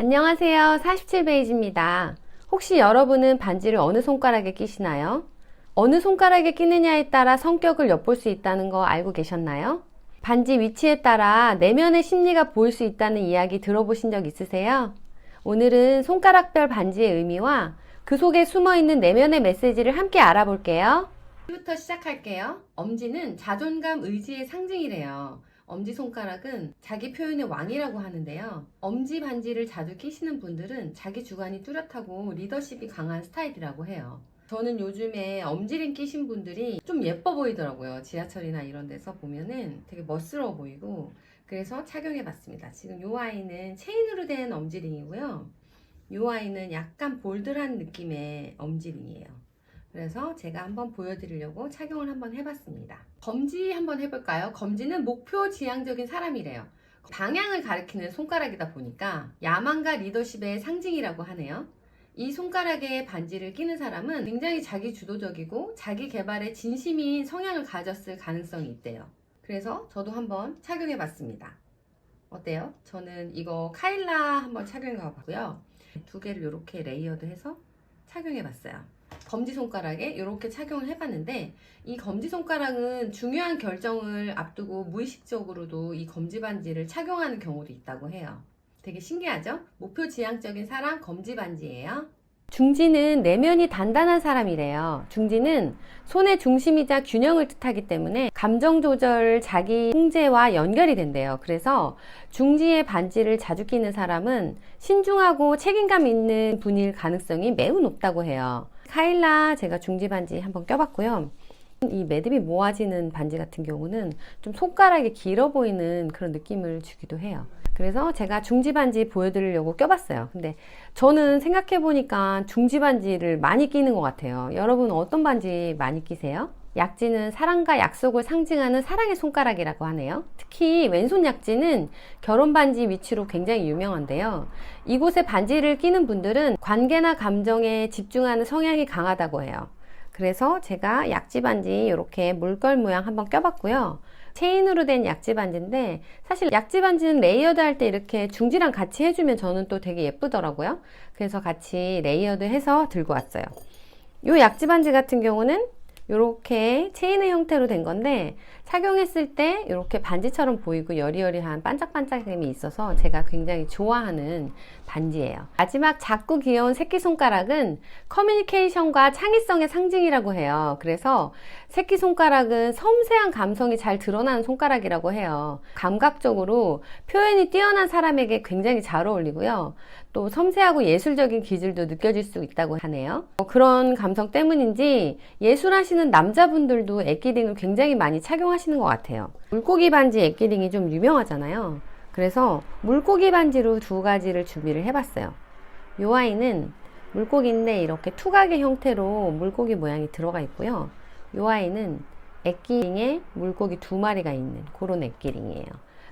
안녕하세요. 47베이지입니다. 혹시 여러분은 반지를 어느 손가락에 끼시나요? 어느 손가락에 끼느냐에 따라 성격을 엿볼 수 있다는 거 알고 계셨나요? 반지 위치에 따라 내면의 심리가 보일 수 있다는 이야기 들어보신 적 있으세요? 오늘은 손가락별 반지의 의미와 그 속에 숨어 있는 내면의 메시지를 함께 알아볼게요. 부터 시작할게요. 엄지는 자존감, 의지의 상징이래요. 엄지손가락은 자기 표현의 왕이라고 하는데요. 엄지 반지를 자주 끼시는 분들은 자기 주관이 뚜렷하고 리더십이 강한 스타일이라고 해요. 저는 요즘에 엄지링 끼신 분들이 좀 예뻐 보이더라고요. 지하철이나 이런 데서 보면은 되게 멋스러워 보이고 그래서 착용해 봤습니다. 지금 요 아이는 체인으로 된 엄지링이고요. 요 아이는 약간 볼드한 느낌의 엄지링이에요. 그래서 제가 한번 보여드리려고 착용을 한번 해봤습니다. 검지 한번 해볼까요? 검지는 목표 지향적인 사람이래요. 방향을 가리키는 손가락이다 보니까 야망과 리더십의 상징이라고 하네요. 이 손가락에 반지를 끼는 사람은 굉장히 자기 주도적이고 자기 개발에 진심인 성향을 가졌을 가능성이 있대요. 그래서 저도 한번 착용해 봤습니다. 어때요? 저는 이거 카일라 한번 착용해 봤고요. 두 개를 이렇게 레이어드 해서 착용해 봤어요. 검지손가락에 이렇게 착용을 해봤는데 이 검지손가락은 중요한 결정을 앞두고 무의식적으로도 이 검지반지를 착용하는 경우도 있다고 해요. 되게 신기하죠? 목표 지향적인 사람 검지반지예요. 중지는 내면이 단단한 사람이래요. 중지는 손의 중심이자 균형을 뜻하기 때문에 감정 조절, 자기 통제와 연결이 된대요. 그래서 중지의 반지를 자주 끼는 사람은 신중하고 책임감 있는 분일 가능성이 매우 높다고 해요. 카일라 제가 중지 반지 한번 껴봤고요. 이 매듭이 모아지는 반지 같은 경우는 좀 손가락이 길어 보이는 그런 느낌을 주기도 해요. 그래서 제가 중지 반지 보여드리려고 껴봤어요. 근데 저는 생각해보니까 중지 반지를 많이 끼는 것 같아요. 여러분 어떤 반지 많이 끼세요? 약지는 사랑과 약속을 상징하는 사랑의 손가락이라고 하네요. 특히 왼손 약지는 결혼 반지 위치로 굉장히 유명한데요. 이곳에 반지를 끼는 분들은 관계나 감정에 집중하는 성향이 강하다고 해요. 그래서 제가 약지 반지 이렇게 물결 모양 한번 껴봤고요. 체인으로 된 약지 반지인데 사실 약지 반지는 레이어드 할 때 이렇게 중지랑 같이 해주면 저는 또 되게 예쁘더라고요. 그래서 같이 레이어드 해서 들고 왔어요. 이 약지 반지 같은 경우는 이렇게 체인의 형태로 된 건데 착용했을 때 이렇게 반지처럼 보이고 여리여리한 반짝반짝함이 있어서 제가 굉장히 좋아하는 반지예요. 마지막 작고 귀여운 새끼손가락은 커뮤니케이션과 창의성의 상징이라고 해요. 그래서 새끼손가락은 섬세한 감성이 잘 드러나는 손가락이라고 해요. 감각적으로 표현이 뛰어난 사람에게 굉장히 잘 어울리고요. 또 섬세하고 예술적인 기질도 느껴질 수 있다고 하네요. 어, 그런 감성 때문인지 예술하시는 남자분들도 애기링을 굉장히 많이 착용하시는 것 같아요. 물고기 반지 애기링이 좀 유명하잖아요. 그래서 물고기 반지로 두 가지를 준비를 해봤어요. 이 아이는 물고기인데 이렇게 투각의 형태로 물고기 모양이 들어가 있고요. 이 아이는 애기링에 물고기 두 마리가 있는 그런 애기링이에요.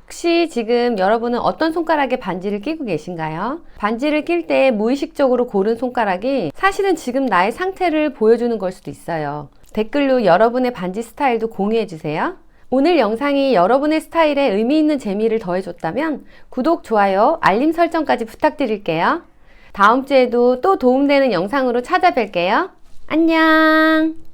혹시 지금 여러분은 어떤 손가락에 반지를 끼고 계신가요? 반지를 낄 때 무의식적으로 고른 손가락이 사실은 지금 나의 상태를 보여주는 걸 수도 있어요. 댓글로 여러분의 반지 스타일도 공유해 주세요. 오늘 영상이 여러분의 스타일에 의미 있는 재미를 더해줬다면 구독, 좋아요, 알림 설정까지 부탁드릴게요. 다음 주에도 또 도움되는 영상으로 찾아뵐게요. 안녕!